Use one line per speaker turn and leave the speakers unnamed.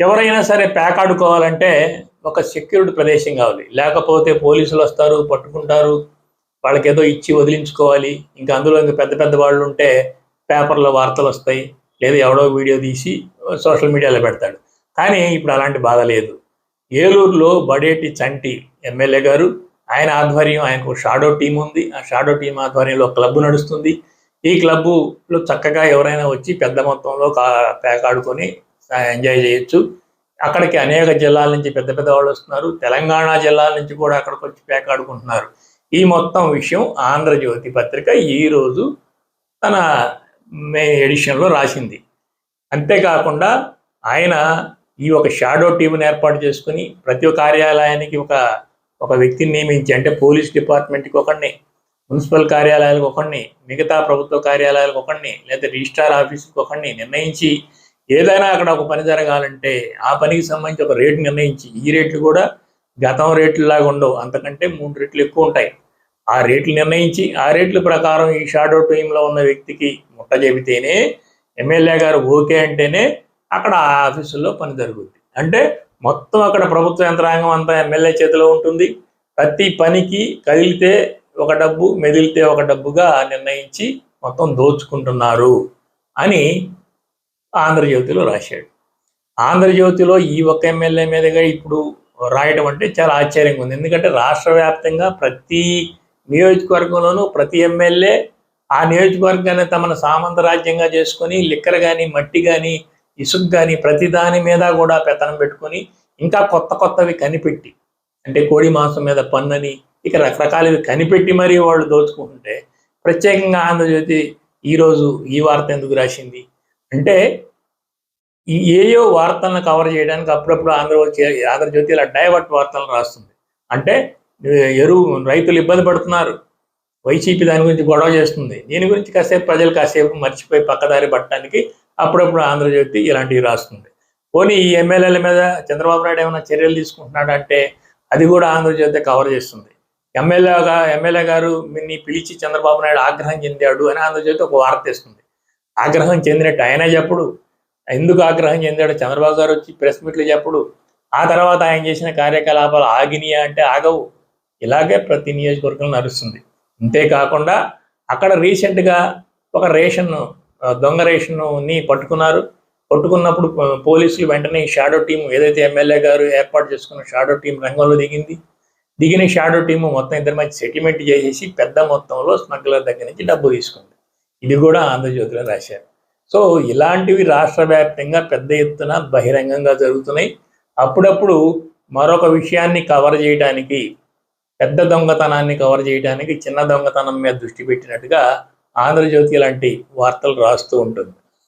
ఎవరైనా సరే ప్యాక్ ఆడుకోవాలంటే ఒక సెక్యూర్డ్ ప్రదేశం కావాలి. లేకపోతే పోలీసులు వస్తారు పట్టుకుంటారు వాళ్ళకి ఏదో ఇచ్చి వదిలించుకోవాలి. ఇంకా అందులో ఇంకా పెద్ద పెద్ద వాళ్ళు ఉంటే పేపర్లో వార్తలు వస్తాయి. లేదా ఎవడో వీడియో తీసి సోషల్ మీడియాలో పెడతాడు. కానీ ఇప్పుడు అలాంటి బాధ లేదు. ఏలూరులో బడేటి చంటి ఎమ్మెల్యే గారు ఆయన ఆధ్వర్యం ఆయనకు షాడో టీం ఉంది. ఆ షాడో టీం ఆధ్వర్యంలో క్లబ్ నడుస్తుంది. ఈ క్లబ్లో చక్కగా ఎవరైనా వచ్చి పెద్ద మొత్తంలో కా- పేకాడుకొని ఎంజాయ్ చేయొచ్చు. అక్కడికి అనేక జిల్లాల నుంచి పెద్ద పెద్ద వాళ్ళు వస్తున్నారు. తెలంగాణ జిల్లాల నుంచి కూడా అక్కడికి వచ్చి పేకాడుకుంటున్నారు ఈ మొత్తం విషయం ఆంధ్రజ్యోతి పత్రిక ఈరోజు తన మే ఎడిషన్లో రాసింది. అంతేకాకుండా ఆయన ఈ ఒక షాడో టీంని ఏర్పాటు చేసుకుని ప్రతి కార్యాలయానికి ఒక ఒక వ్యక్తిని నియమించి అంటే పోలీస్ డిపార్ట్మెంట్కి ఒకడిని మున్సిపల్ కార్యాలయాలకు ఒకడిని మిగతా ప్రభుత్వ కార్యాలయాలకు ఒకడిని లేదా రిజిస్ట్రార్ ఆఫీస్కి ఒకడిని నిర్ణయించి ఏదైనా అక్కడ ఒక పని జరగాలంటే ఆ పనికి సంబంధించి ఒక రేటు నిర్ణయించి ఈ రేట్లు కూడా గతం రేట్లలాగా ఉండవు. అంతకంటే మూడు రెట్లు ఎక్కువ ఉంటాయి. ఆ రేట్లు నిర్ణయించి ఆ రేట్ల ప్రకారం ఈ షాడో టీంలో ఉన్న వ్యక్తికి ముట్ట చెబితేనే ఎమ్మెల్యే గారు ఓకే అంటేనే అక్కడ ఆ ఆఫీసుల్లో పని జరుగుద్ది. అంటే మొత్తం అక్కడ ప్రభుత్వ యంత్రాంగం అంతా ఎమ్మెల్యే చేతిలో ఉంటుంది. ప్రతి పనికి కదిలితే ఒక డబ్బు మెదిలితే ఒక డబ్బుగా నిర్ణయించి మొత్తం దోచుకుంటున్నారు అని ఆంధ్రజ్యోతిలో రాశాడు. ఆంధ్రజ్యోతిలో ఈ ఒక్క ఎమ్మెల్యే మీదుగా ఇప్పుడు రాయడం అంటే చాలా ఆశ్చర్యంగా ఉంది. ఎందుకంటే రాష్ట్ర వ్యాప్తంగా ప్రతి నియోజకవర్గంలోనూ ప్రతి ఎమ్మెల్యే ఆ నియోజకవర్గాన్ని తమను సామంత రాజ్యంగా చేసుకొని లిక్కర్ కానీ మట్టి కానీ ఇసుక కానీ ప్రతి దాని మీద కూడా పెత్తనం పెట్టుకొని ఇంకా కొత్త కొత్తవి కనిపెట్టి అంటే కోడి మాంసం మీద పన్నని ఇక రకరకాలవి కనిపెట్టి మరీ వాళ్ళు దోచుకుంటుంటే ప్రత్యేకంగా ఆంధ్రజ్యోతి ఈరోజు ఈ వార్త ఎందుకు రాసింది? అంటే ఈ ఏయో వార్తలను కవర్ చేయడానికి అప్పుడప్పుడు ఆంధ్రజ్యోతి ఆంధ్రజ్యోతి ఇలా డైవర్ట్ వార్తలను రాస్తుంది. అంటే ఎరువు రైతులు ఇబ్బంది పడుతున్నారు. వైసీపీ దాని గురించి గొడవ చేస్తుంది. దీని గురించి కాసేపు ప్రజలు కాసేపు మర్చిపోయి పక్కదారి పట్టడానికి అప్పుడప్పుడు ఆంధ్రజ్యోతి ఇలాంటివి రాస్తుంది. పోనీ ఈ ఎమ్మెల్యేల మీద చంద్రబాబు నాయుడు ఏమైనా చర్యలు తీసుకుంటున్నాడంటే అది కూడా ఆంధ్రజ్యోతి కవర్ చేస్తుంది. ఎమ్మెల్యేగా ఎమ్మెల్యే గారు మిన్ని పిలిచి చంద్రబాబు నాయుడు ఆగ్రహం చెందాడు అని ఆంధ్రజ్యోతి ఒక వార్త ఇస్తుంది ఆగ్రహం చెందినట్టు. ఆయన చెప్పుడు. ఎందుకు ఆగ్రహం చెందాడు? చంద్రబాబు గారు వచ్చి ప్రెస్ మీట్లు చెప్పుడు. ఆ తర్వాత ఆయన చేసిన కార్యకలాపాలు ఆగినాయా అంటే ఆగవు. ఇలాగే ప్రతి నియోజకవర్గంలో నడుస్తుంది. అంతేకాకుండా అక్కడ రీసెంట్గా ఒక రేషన్ దొంగ రేషన్ని పట్టుకున్నారు. పట్టుకున్నప్పుడు పోలీసులు వెంటనే షాడో టీం ఏదైతే ఎమ్మెల్యే గారు ఏర్పాటు చేసుకున్న షాడో టీం రంగంలో దిగింది. దిగిన షాడో టీము మొత్తం ఇద్దరి మధ్య సెటిల్మెంట్ చేసేసి పెద్ద మొత్తంలో స్మగ్లర్ దగ్గర నుంచి డబ్బు తీసుకుంది. ఇది కూడా ఆంధ్రజ్యోతిలో రాశారు. సో ఇలాంటివి రాష్ట్ర వ్యాప్తంగా పెద్ద ఎత్తున బహిరంగంగా జరుగుతున్నాయి. అప్పుడప్పుడు మరొక విషయాన్ని కవర్ చేయడానికి పెద్ద దొంగతనాన్ని కవర్ చేయడానికి చిన్న దొంగతనం మీద దృష్టి పెట్టినట్టుగా ఆంధ్రజ్యోతి లాంటి వార్తలు రాస్తూ ఉంటుంది.